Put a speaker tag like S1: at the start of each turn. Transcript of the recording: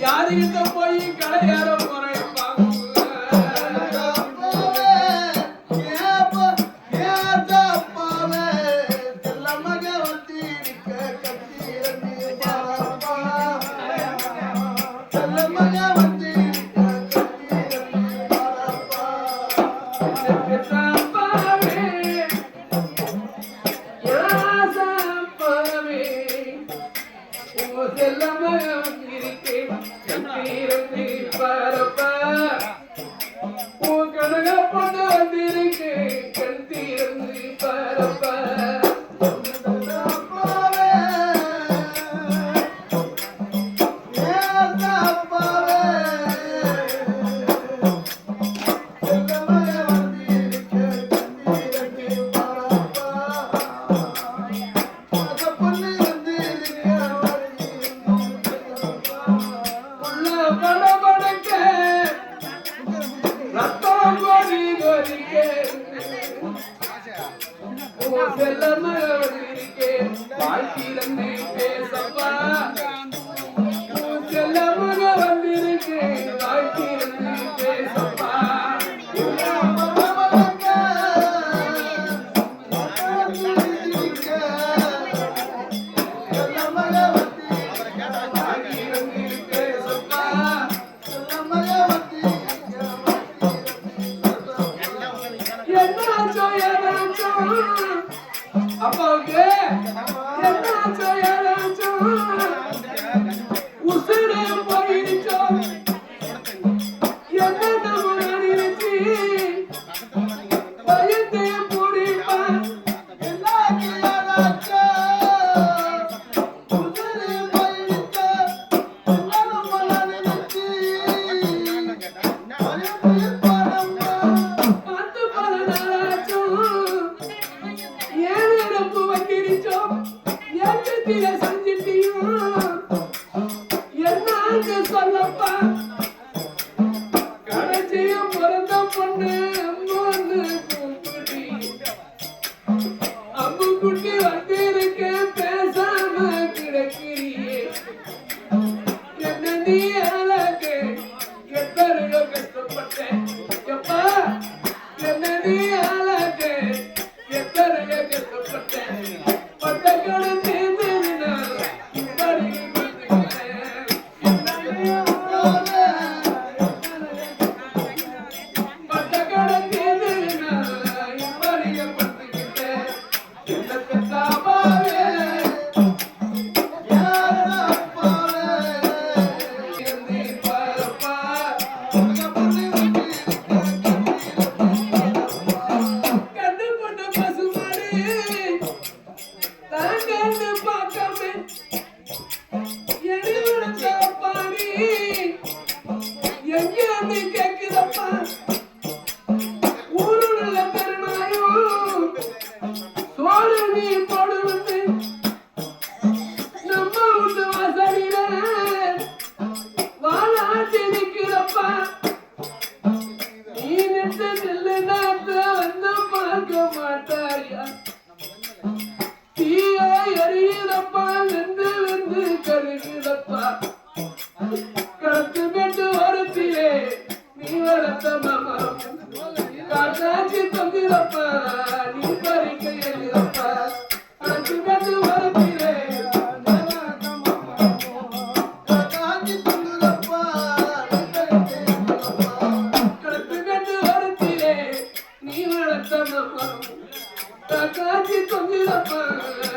S1: யாரு கிட்ட போய் கடையாரம் பரப்ப. உன் கனக பொண்ணு செல்ல வாழ்க்கையில் 돼. 내가 줘야 줘. Senhor. எந்த நிலநாட்ட வந்து பார்க்க மாட்டாயா தீய எரியுதப்பா வெந்து வெந்து கருகுதப்பா கணக்கு கட்டு வருத்தியே நீ வளர்த்த மாமா காட்டாச்சி தம்பிதப்பா 赶紧走吧？